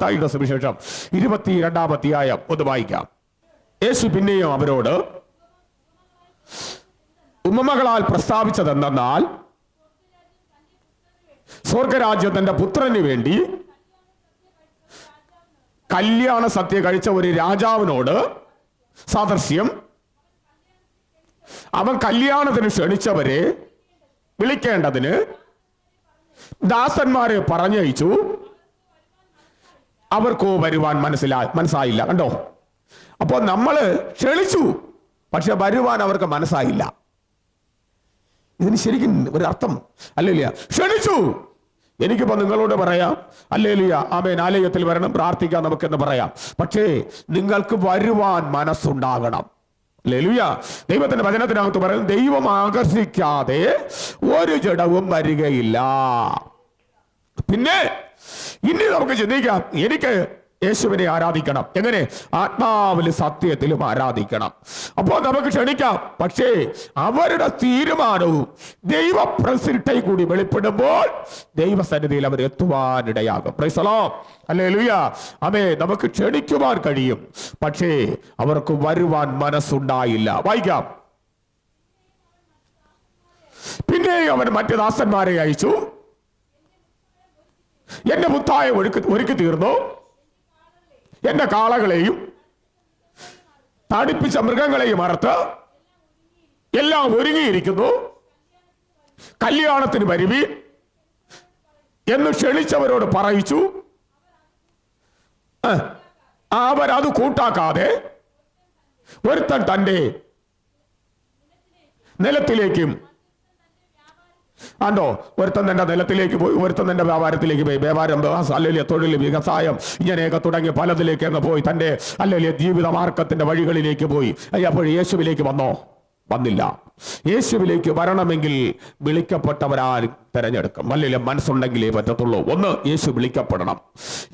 മത്തായിയുടെ സുവിശേഷം ഇരുപത്തി രണ്ടാം അധ്യായം ഒന്ന് വായിക്കാം. യേശു പിന്നെയും അവരോട് ഉമ്മമകളാൽ പ്രസ്താവിച്ചതെന്തെന്നാൽ സ്വർഗരാജ്യം തന്റെ പുത്രന് വേണ്ടി കല്യാണ സത്യ കഴിച്ച ഒരു രാജാവിനോട് സാദൃശ്യം അവൻ കല്യാണത്തിന് ക്ഷണിച്ചവരെ വിളിക്കേണ്ടതിന് ദാസന്മാരെ പറഞ്ഞയച്ചു. അവർക്കോ വരുവാൻ മനസ്സിലാ മനസ്സായില്ല കണ്ടോ? അപ്പോൾ നമ്മൾ ക്ഷണിച്ചു പക്ഷെ വരുവാൻ അവർക്ക് മനസ്സായില്ല. ഇതിന് ശരിക്കും ഒരു അർത്ഥം അല്ലേലിയ? ക്ഷണിച്ചു! എനിക്കിപ്പോ നിങ്ങളോട് പറയാം അല്ലേലിയ ആമേൻ ആലയത്തിൽ വരണം പ്രാർത്ഥിക്കാം നമുക്കെന്ന് പറയാം. പക്ഷേ നിങ്ങൾക്ക് വരുവാൻ മനസ്സുണ്ടാകണം. ലെലുയ ദൈവത്തിന്റെ വചനത്തിനകത്ത് പറയുന്നത് ദൈവം ആകർഷിക്കാതെ ഒരു ജഡവും വരികയില്ല. പിന്നെ ഇനി നമുക്ക് ചിന്തിക്കാം. എനിക്ക് യേശുവിനെ ആരാധിക്കണം. എങ്ങനെ? ആത്മാവിൽ സത്യത്തിലും ആരാധിക്കണം. അപ്പോൾ നമുക്ക് ക്ഷണിക്കാം. പക്ഷേ അവരുടെ തീരുമാനവും ദൈവപ്രസിദ്ധി കൂടി വെളിപ്പെടുമ്പോൾ ദൈവസന്നിധിയിൽ അവർ എത്തുവാനിടയാകും. പ്രൈസലോ അല്ലേ ലുയ അതെ നമുക്ക് ക്ഷണിക്കുവാൻ കഴിയും. പക്ഷേ അവർക്ക് വരുവാൻ മനസ്സുണ്ടായില്ല. വായിക്കാം. പിന്നെയും അവൻ മറ്റു ദാസന്മാരെ അയച്ചു. മുത്തായ ഒരുക്കി ഒരുക്കി തീർന്നു? എന്റെ കാളകളെയും തടിപ്പിച്ച മൃഗങ്ങളെയും അറുത്ത് എല്ലാം ഒരുങ്ങിയിരിക്കുന്നു. കല്യാണത്തിന് വരുവി എന്ന് ക്ഷണിച്ചവരോട് പറയിച്ചു. അവരത് കൂട്ടാക്കാതെ ഒരുത്തൻ തന്റെ നിലത്തിലേക്കും ആണ്ടോ? ഒരുത്തൻ തന്റെ നിലത്തിലേക്ക് പോയി ഒരുത്തൻ തന്റെ വ്യാപാരത്തിലേക്ക് പോയി. വ്യാപാരം അല്ലെങ്കിൽ തൊഴിൽ വ്യവസായം ഇങ്ങനെയൊക്കെ തുടങ്ങി പലതിലേക്ക് അങ്ങ് പോയി. തന്റെ അല്ലെങ്കിൽ ജീവിത മാർഗത്തിന്റെ വഴികളിലേക്ക് പോയി. അയ്യ, അപ്പോൾ യേശുവിലേക്ക് വന്നോ? വന്നില്ല. യേശുവിലേക്ക് വരണമെങ്കിൽ വിളിക്കപ്പെട്ടവരാരും തിരഞ്ഞെടുക്കും. അല്ലെങ്കിൽ മനസ്സുണ്ടെങ്കിലേ പറ്റത്തുള്ളൂ. ഒന്ന് യേശു വിളിക്കപ്പെടണം.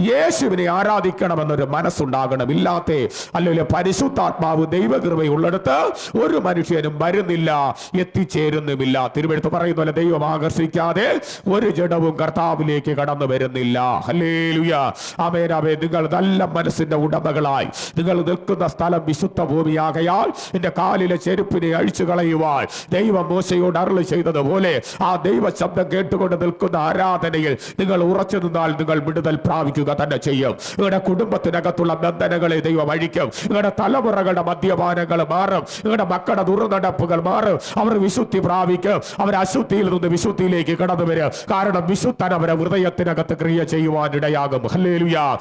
യേശുവിനെ ആരാധിക്കണമെന്നൊരു മനസ്സുണ്ടാകണം. ഇല്ലാത്ത അല്ലെങ്കിൽ പരിശുദ്ധാത്മാവ് ദൈവകൃപയുള്ളിടത്ത് ഒരു മനുഷ്യനും വരുന്നില്ല എത്തിച്ചേരുന്നുമില്ല. തിരുവെടുത്ത് പറയുന്ന പോലെ ദൈവം ആകർഷിക്കാതെ ഒരു ജഡവും കർത്താവിലേക്ക് കടന്നു വരുന്നില്ല. ഹല്ലേലൂയ. ആമേൻ നിങ്ങൾ നല്ല മനസ്സിന്റെ ഉടമകളായി. നിങ്ങൾ നിൽക്കുന്ന സ്ഥലം വിശുദ്ധ ഭൂമിയാകയാൽ എന്റെ കാലിലെ ചെരുപ്പിനെ അഴിച്ചു കളയുവാൻ ദൈവം മോശയോട് അരുളി ചെയ്തതുപോലെ ആ ദൈവ ശബ്ദം കേട്ടുകൊണ്ട് നിൽക്കുന്ന ആരാധനയിൽ നിങ്ങൾ ഉറച്ചു നിന്നാൽ നിങ്ങൾ വിടുതൽ പ്രാപിക്കുക തന്നെ ചെയ്യും. നിങ്ങളുടെ കുടുംബത്തിനകത്തുള്ള ബന്ധനങ്ങളെ ദൈവം അഴിക്കും. നിങ്ങളുടെ തലമുറകളുടെ മദ്യപാനങ്ങൾ മാറും. നിങ്ങളുടെ മക്കളുടെ ദുർനടപ്പുകൾ മാറും. അവർ വിശുദ്ധി പ്രാപിക്കും. അവർ അശുദ്ധിയിൽ നിന്ന് വിശുദ്ധിയിലേക്ക് കടന്നു വരും. കാരണം വിശുദ്ധൻ അവരെ ഹൃദയത്തിനകത്ത് ക്രിയ ചെയ്യുവാൻ ഇടയാകും. ഹല്ലേലൂയ.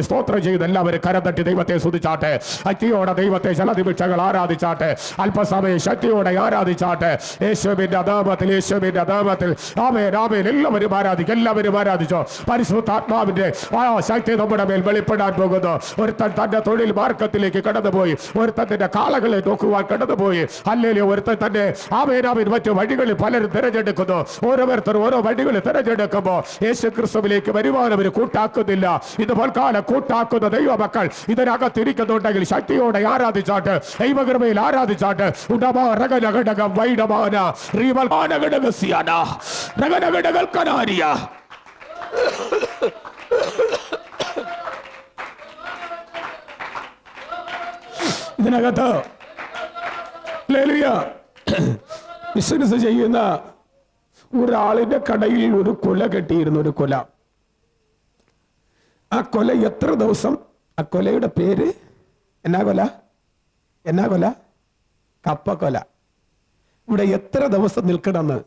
സ്തോത്രം ചെയ്ത് എല്ലാവരും ദൈവത്തെ സ്തുതിച്ചാട്ടെ. ശക്തിയോടെ ദൈവത്തെ ചില ആരാധിച്ചാട്ടെ. അല്പസമയം ശക്തിയോടെ ആരാധിച്ചാട്ടെ? യേശുവിന്റെ അതാപത്തിൽ യേശുവിന്റെ അതാപത്തിൽ ആമേൻ ആമേൻ. എല്ലാവരും ആരാധിക്കും എല്ലാവരും ആരാധിച്ചോ? പരിശുദ്ധാത്മാവിന്റെ ആ ശക്തി നമ്മുടെ മേൽ വെളിപ്പെടാൻ പോകുന്നു. ഒരുത്തൻ തന്റെ തൊഴിൽ മാർഗത്തിലേക്ക് കടന്നുപോയി. ഒരുത്തൻ തന്റെ കാളകളെ നോക്കുവാൻ കടന്നുപോയി. അല്ലെങ്കിൽ ഒരുത്തൻ തന്റെ ആമേനാമിൻ മറ്റു വഴികളിൽ പലരും തിരഞ്ഞെടുക്കുന്നു. ഓരോരുത്തർ ഓരോ വഴികളിൽ തിരഞ്ഞെടുക്കുമ്പോൾ യേശു ക്രിസ്തുവിലേക്ക് വരുവാൻ അവർ കൂട്ടാക്കുന്നില്ല. കാല കൂട്ടാക്കുന്ന ദൈവമക്കൾ ഇതിനകത്തിരിക്കുന്നുണ്ടെങ്കിൽ ശക്തിയോടെ ആരാധിച്ചാട്ട് ദൈവകൃപയിൽ ആരാധിച്ചാട്ട് ഉടമാ രഗനഘടകം വൈഡമാന റീവൽഘടകസിയാന രഗനഘടകൽ കനാരിയ. ഇതിനകത്ത് ബിസിനസ് ചെയ്യുന്ന ഒരാളിന്റെ കടയിൽ ഒരു കൊല കെട്ടിയിരുന്നു ഒരു കൊല. ആ കൊല എത്ര ദിവസം ആ കൊലയുടെ പേര്? എന്നാ കൊല? എന്നാ കൊല? കപ്പക്കൊല. ഇവിടെ എത്ര ദിവസം നിൽക്കണമെന്ന്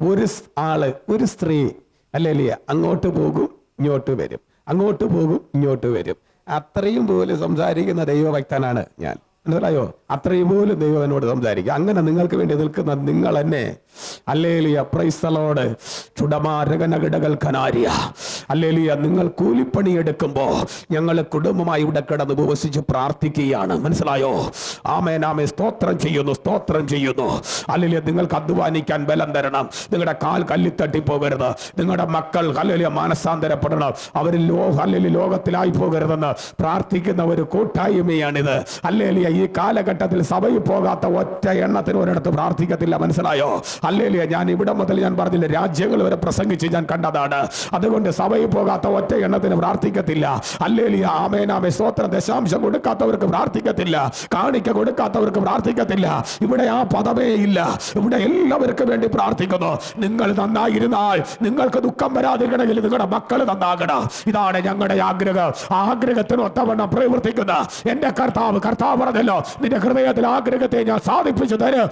ഒരു ആൾ ഒരു സ്ത്രീ അല്ലേ അങ്ങോട്ട് പോകും ഇങ്ങോട്ട് വരും. അങ്ങോട്ട് പോകും ഇങ്ങോട്ട് വരും. അത്രയും പോലെ സംസാരിക്കുന്ന ദൈവഭക്തനാണ് ഞാൻ. മനസ്സിലായോ? അത്രയും പോലും ദൈവം എന്നോട് സംസാരിക്കുക. അങ്ങനെ നിങ്ങൾക്ക് വേണ്ടി നിൽക്കുന്ന നിങ്ങൾ എന്നെ അല്ലേലിയ പ്രൈസ്തലോട് ചുടമാരകനകിടകൾ കനാരിയ. അല്ലേലിയ നിങ്ങൾ കൂലിപ്പണി എടുക്കുമ്പോ ഞങ്ങൾ കുടുംബമായി ഇവിടെ കിടന്ന് ഉപവസിച്ച് പ്രാർത്ഥിക്കുകയാണ്. മനസ്സിലായോ? ആമേനാമേ ആമേ സ്തോത്രം ചെയ്യുന്നു സ്തോത്രം ചെയ്യുന്നു. അല്ലെങ്കിൽ നിങ്ങൾക്ക് അധ്വാനിക്കാൻ ബലം തരണം. നിങ്ങളുടെ കാൽ കല്ലിത്തട്ടി പോകരുത് നിങ്ങളുടെ മക്കൾ അല്ലെങ്കിൽ മാനസാന്തരപ്പെടണം. അവർ ലോ അല്ലെങ്കിൽ ലോകത്തിലായി പോകരുതെന്ന് പ്രാർത്ഥിക്കുന്ന ഒരു കൂട്ടായ്മയാണിത്. അല്ലേലിയ ഈ കാലഘട്ടത്തിൽ സഭയിൽ പോകാത്ത ഒറ്റ എണ്ണത്തിന് ഒരിടത്ത് പ്രാർത്ഥിക്കത്തില്ല മനസ്സിലായോ? അല്ലേലിയ ഞാൻ ഇവിടെ മുതൽ ഞാൻ പറഞ്ഞില്ല രാജ്യങ്ങൾ വരെ പ്രസംഗിച്ച് ഞാൻ കണ്ടതാണ്. അതുകൊണ്ട് സഭയിൽ പോകാത്ത ഒറ്റ എണ്ണത്തിന് പ്രാർത്ഥിക്കത്തില്ല. അല്ലേലിയ ആമേനാമെ സ്തോത്രം. ദശാംശം കൊടുക്കാത്തവർക്ക് പ്രാർത്ഥിക്കത്തില്ല. കാണിക്ക കൊടുക്കാത്തവർക്ക് പ്രാർത്ഥിക്കത്തില്ല. ഇവിടെ ആ പദമേ ഇല്ല. ഇവിടെ എല്ലാവർക്കും വേണ്ടി പ്രാർത്ഥിക്കുന്നു. നിങ്ങൾ നന്നായിരുന്നാൽ നിങ്ങൾക്ക് ദുഃഖം വരാതിരിക്കണമെങ്കിൽ നിങ്ങളുടെ മക്കൾ നന്നാകണം. ഇതാണ് ഞങ്ങളുടെ ആഗ്രഹം. ആഗ്രഹത്തിന് ഒത്തവണ്ണം പ്രവർത്തിക്കുന്ന എന്റെ കർത്താവ്. കർത്താവ് പറഞ്ഞല്ലോ നിന്റെ ഹൃദയത്തിൽ ആഗ്രഹത്തെ ഞാൻ സാധിപ്പിച്ചു തരും.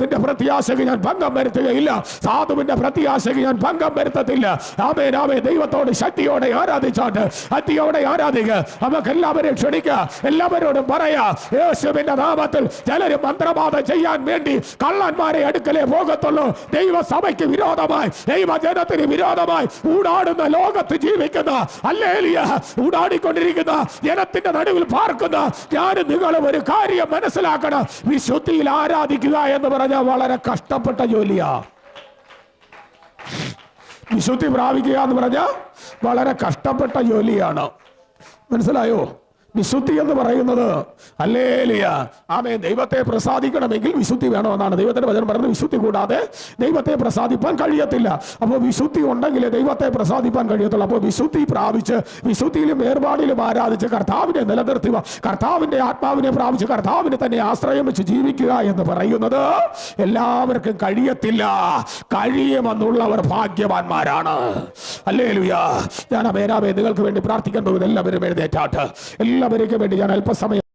നിന്റെ പ്രത്യാശക്ക് ഞാൻ ഭംഗം വരുത്തുകയില്ല. സാധുവിന്റെ പ്രത്യാശക്ക് ഞാൻ ഭംഗം വരുത്തത്തില്ല. ആമേ രാമേ ദൈവത്തോട് ശക്തിയോടെ ആരാധിച്ചാട്ട് ശക്തിയോടെ ആരാധിക്കുക നമുക്ക് എല്ലാവരെയും ക്ഷണിക്കുക എല്ലാവരോടും പറയാ യേശുവിന്റെ നാമത്തിൽ ചിലര് മന്ത്രവാദം ചെയ്യാൻ വേണ്ടി കള്ളന്മാരെ അടുക്കലേ പോകത്തുള്ളൂ. ദൈവസഭയ്ക്ക് വിരോധമായി ദൈവജനത്തിന് വിരോധമായി ഊടാടുന്ന ലോകത്ത് ജീവിക്കുന്ന അല്ലേലിയ ഊടാടിക്കൊണ്ടിരിക്കുന്ന ജനത്തിന്റെ നടുവിൽ പാർക്കുന്ന ഞാൻ നിങ്ങളും ഒരു കാര്യം മനസ്സിലാക്കണം. വിശുദ്ധിയിൽ ആരാധിക്കുക എന്ന് പറഞ്ഞാൽ വളരെ കഷ്ടപ്പെട്ട ജോലിയാ. വിശുദ്ധി പ്രാപിക്കുക എന്ന് പറഞ്ഞാൽ വളരെ കഷ്ടപ്പെട്ട ജോലിയാണ്. മനസ്സിലായോ? വിശുദ്ധി എന്ന് പറയുന്നത്. അല്ലേലിയ ആമേ ദൈവത്തെ പ്രസാദിക്കണമെങ്കിൽ വിശുദ്ധി വേണമെന്നാണ്. ദൈവത്തിന്റെ വചനം പറയുന്നത് വിശുദ്ധി കൂടാതെ ദൈവത്തെ പ്രസാദിപ്പാൻ കഴിയത്തില്ല. അപ്പോൾ വിശുദ്ധി ഉണ്ടെങ്കിലേ ദൈവത്തെ പ്രസാദിപ്പാൻ കഴിയത്തുള്ളൂ. അപ്പോൾ വിശുദ്ധി പ്രാപിച്ച് വിശുദ്ധിയിലും വേർപാടിലും ആരാധിച്ച് കർത്താവിനെ നിലനിർത്തുക കർത്താവിന്റെ ആത്മാവിനെ പ്രാപിച്ച് കർത്താവിനെ തന്നെ ആശ്രയം വെച്ച് ജീവിക്കുക എന്ന് പറയുന്നത് എല്ലാവർക്കും കഴിയത്തില്ല. കഴിയുമെന്നുള്ളവർ ഭാഗ്യവാന്മാരാണ്. അല്ലേ ലുയാ ഞാൻ അമേനാമേ നിങ്ങൾക്ക് വേണ്ടി പ്രാർത്ഥിക്കാൻ പോകുന്നത് എല്ലാവരും എഴുന്നേറ്റാട്ട്. എല്ലാവർക്കും വേണ്ടി ഞാൻ അല്പസമയം